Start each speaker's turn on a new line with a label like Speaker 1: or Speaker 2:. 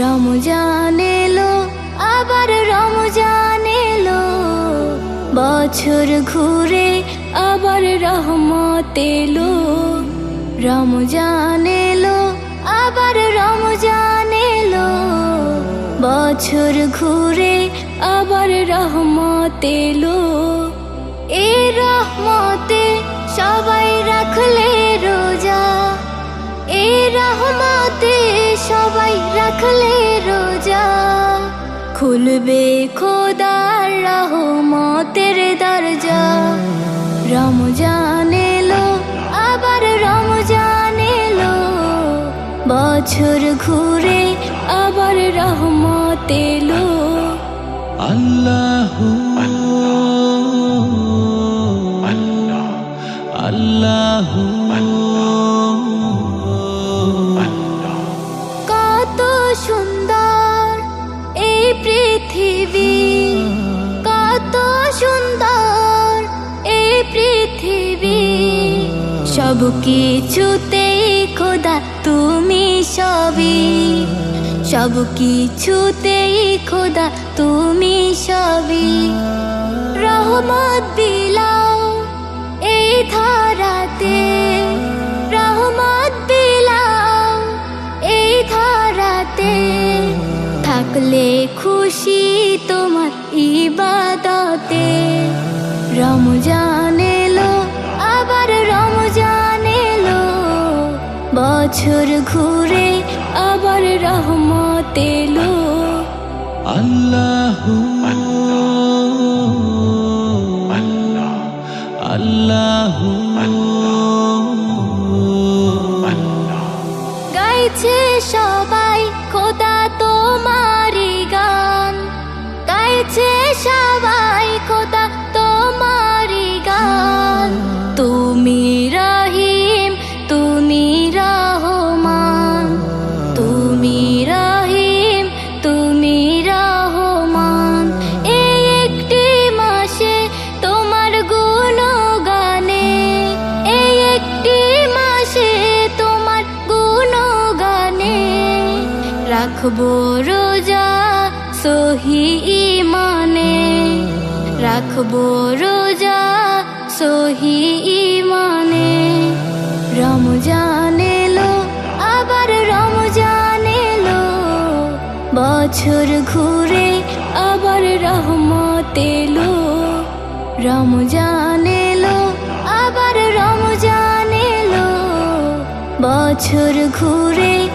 Speaker 1: রমজান এলো আবার রমজান এলো বছর ঘুরে আবার রহমত এলো। রমজান এলো আবার রমজান এলো বছর ঘুরে আবার রহমত এলো। এই রহমতে সবাই রাখলে সবাই রাখলে রোজা। খুলবে খোদার রহমতের দরজা। রমজান এলো আবার রমজান এলো। বছর ঘুরে আবার রহমত এলো।
Speaker 2: আল্লাহ
Speaker 1: পৃথিবী কত সুন্দর এই পৃথিবী। সব কিছুতেই খোদা তুমি সবই। সব কিছুতেই খোদা তুমি সবই। রহমত বিলাও থাকলে খুশি তোমার ইবাদতে। রমজান এলো আবার রমজান এলো। বছর ঘুরে আবার রহমত এলো।
Speaker 2: আল্লাহ আল্লাহ
Speaker 1: গাইছে সবাই রাখব রোজা সহি ইমানে। রাখব রোজা সহি ইমানে। রমজান এলো, আবার রমজান এলো। বছর ঘুরে আবার রহমত এলো। রমজান এলো, আবার রমজান এলো। বছর ঘুরে